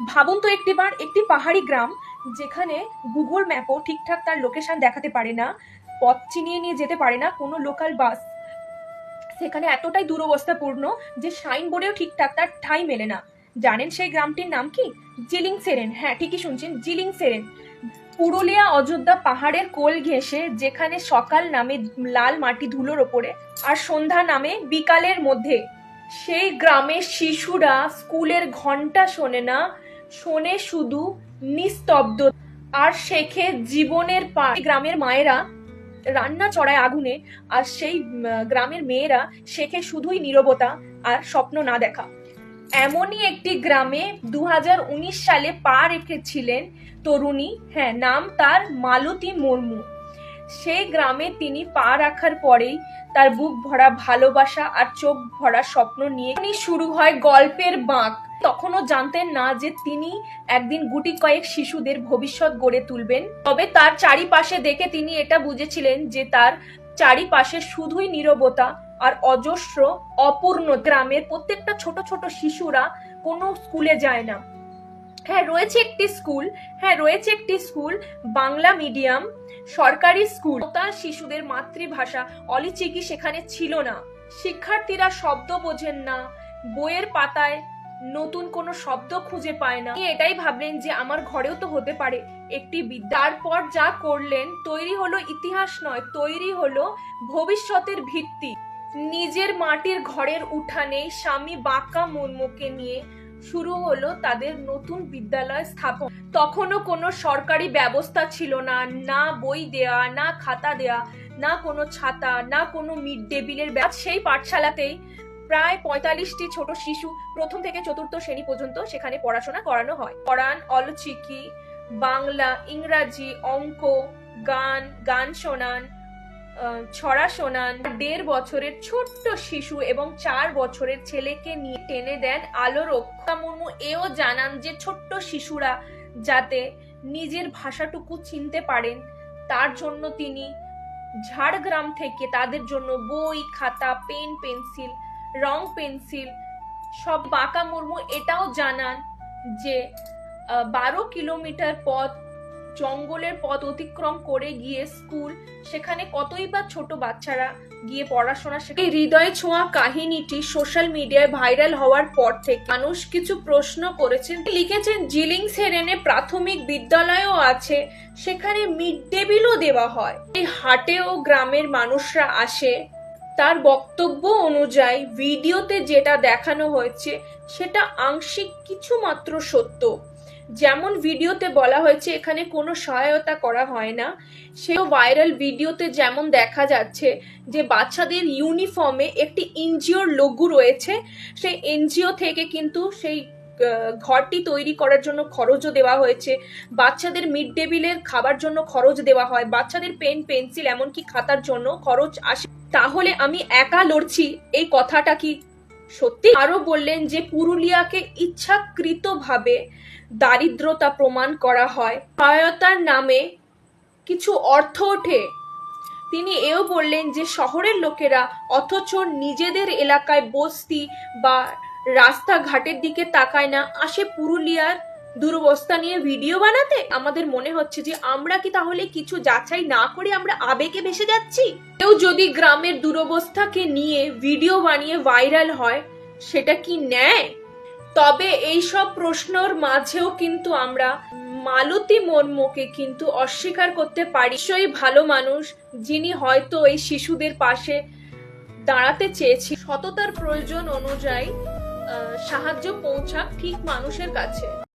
ভাবুন তো একটিবার, একটি পাহাড়ি গ্রাম যেখানে গুগল ম্যাপও ঠিকঠাক তার লোকেশন দেখাতে পারে না, পথ চিনিয়ে নিয়ে যেতে পারে না কোনো লোকাল বাস সেখানে এতটাই দুরবস্থাপূর্ণ যে সাইন বোর্ডেও ঠিকঠাক তার ঠাঁই মেলে না। জানেন সেই গ্রামটির নাম কি? জিলিং সেরেন। হ্যাঁ ঠিকই শুনছেন, জিলিং সেরেন। পুরুলিয়া অযোধ্যা পাহাড়ের কোল ঘেঁষে যেখানে সকাল নামে লাল মাটি ধুলোর ওপরে আর সন্ধ্যা নামে বিকালের মধ্যে। সেই গ্রামের শিশুরা স্কুলের ঘণ্টা শোনে না শোনে শুধু নিস্তব্ধ। আর শেখে জীবনের পা গ্রামের মায়েরা রান্না চড়ায় আগুনে, আর সেই গ্রামের মেয়েরা শেখে শুধুই নীরবতা আর স্বপ্ন না দেখা। এমনই একটি গ্রামে দু হাজার উনিশ সালে পা রেখেছিলেন তরুণী। হ্যাঁ নাম তার মালতী মুর্মু। সেই গ্রামে তিনি পা রাখার পরেই তার বুক ভরা ভালোবাসা আর চোখ ভরা স্বপ্ন নিয়ে শুরু হয় গল্পের বাঁক। তখনও জানতেন না যে তিনি একদিন গুটি কয়েক শিশুদের ভবিষ্যৎ গড়ে তুলবেন। তবে তার চারিপাশে দেখে তিনি এটা বুঝেছিলেন যে তার চারিপাশে শুধুই নীরবতা আর অজস্র অপূর্ণ গ্রামের প্রত্যেকটা ছোট ছোট শিশুরা কোনো স্কুলে যায় না। হ্যাঁ রয়েছে একটি স্কুল হ্যাঁ রয়েছে একটি স্কুল, বাংলা মিডিয়াম, সরকারি স্কুল। তার শিশুদের মাতৃভাষা, অলিচিকি সেখানে ছিল না। শিক্ষার্থীরা শব্দ বোঝেন না, বইয়ের পাতায় নতুন কোনো শব্দ খুঁজে পায় না। এটাই ভাবলেন যে আমার ঘরেও তো হতে পারে একটি তারপর যা করলেন, তৈরি হলো ইতিহাস নয়, তৈরি হলো ভবিষ্যতের ভিত্তি। নিজের মাটির ঘরের উঠানে স্বামী বাঁকা মুর্মুকে নিয়ে শুরু হলো তাদের নতুন বিদ্যালয় স্থাপন। তখনও কোনো সরকারি ব্যবস্থা ছিল না না বই দেয়া, না খাতা দেয়া, না কোনো ছাতা, না কোনো মিড ডে মিলের সেই পাঠশালাতেই প্রায় পঁয়তাল্লিশটি ছোট শিশু প্রথম থেকে চতুর্থ শ্রেণি পর্যন্ত সেখানে পড়াশোনা করানো হয়। পড়ান অলচিকি, বাংলা, ইংরাজি, অঙ্ক, গান গান শোনান ছড়া শোনান। দেড় বছরের ছোট্ট শিশু এবং চার বছরের ছেলেকে নিয়ে টেনে দেন আলো রক্ষা মুর্মু, এও জানান যে ছোট্ট শিশুরা যাতে নিজের ভাষাটুকু চিনতে পারেন, তার জন্য তিনি ঝাড়গ্রাম থেকে তাদের জন্য বই, খাতা, পেন, পেন্সিল রং, পেন্সিল, সব বাঁকা মুর্মু, এটাও জানান যে বারো কিলোমিটার পথ, জঙ্গলের পথ অতিক্রম করে গিয়ে স্কুল, সেখানে কতই বা ছোট বাচ্চারা গিয়ে পড়াশোনা শেখে। হৃদয় ছোঁয়া কাহিনীটি সোশ্যাল মিডিয়ায় ভাইরাল হওয়ার পর থেকে মানুষ কিছু প্রশ্ন করেছেন। লিখেছেন, জিলিং সেরেনে প্রাথমিক বিদ্যালয়ও আছে, সেখানে মিড ডে মিলও দেওয়া হয়। এই হাটেও গ্রামের মানুষরা আসে তার বক্তব্য অনুযায়ী ভিডিওতে যেটা দেখানো হয়েছে, সেটা আংশিক কিছু মাত্র সত্য। যেমন ভিডিওতে বলা হয়েছে, এখানে কোনো সহায়তা করা হয় না। সেও ভাইরাল ভিডিওতে যেমন দেখা যাচ্ছে যে, বাচ্চাদের ইউনিফর্মে একটি এনজিওর লোগো রয়েছে। সেই এনজিও থেকে কিন্তু সেই ঘরটি তৈরি করার জন্য খরচও দেওয়া হয়েছে। বাচ্চাদের মিড ডে মিলের খাবার জন্য খরচ দেওয়া হয়। বাচ্চাদের পেন, পেন্সিল, এমনকি খাতার জন্য খরচ আসে। তাহলে আমি একা লড়ছি, এই কথাটা কি? সত্যি আরও বললেন যে পুরুলিয়াকে ইচ্ছাকৃতভাবে দারিদ্রতা প্রমাণ করা হয়। সহায়তার নামে কিছু অর্থ ওঠে। তিনি এও বললেন যে শহরের লোকেরা অথচ নিজেদের এলাকায় বস্তি বা রাস্তাঘাটের দিকে তাকায় না। আসে পুরুলিয়ার দুরবস্থা নিয়ে ভিডিও বানাতে? আমাদের মনে হচ্ছে যে আমরা কি তাহলে কিছু যাচাই না করে আমরা আবেগে ভেসে যাচ্ছি? কেউ যদি গ্রামের দুরবস্থাকে নিয়ে ভিডিও বানিয়ে ভাইরাল হয়, সেটা কি নেয় তবে এই সব প্রশ্নর মাঝেও কিন্তু আমরা মালতী মর্মকে কিন্তু অস্বীকার করতে পারি। নিশ্চয়ই ভালো মানুষ যিনি হয়তো এই শিশুদের পাশে দাঁড়াতে চেয়েছি, সততার প্রয়োজন অনুযায়ী সাহায্য পৌঁছাক ঠিক মানুষের কাছে।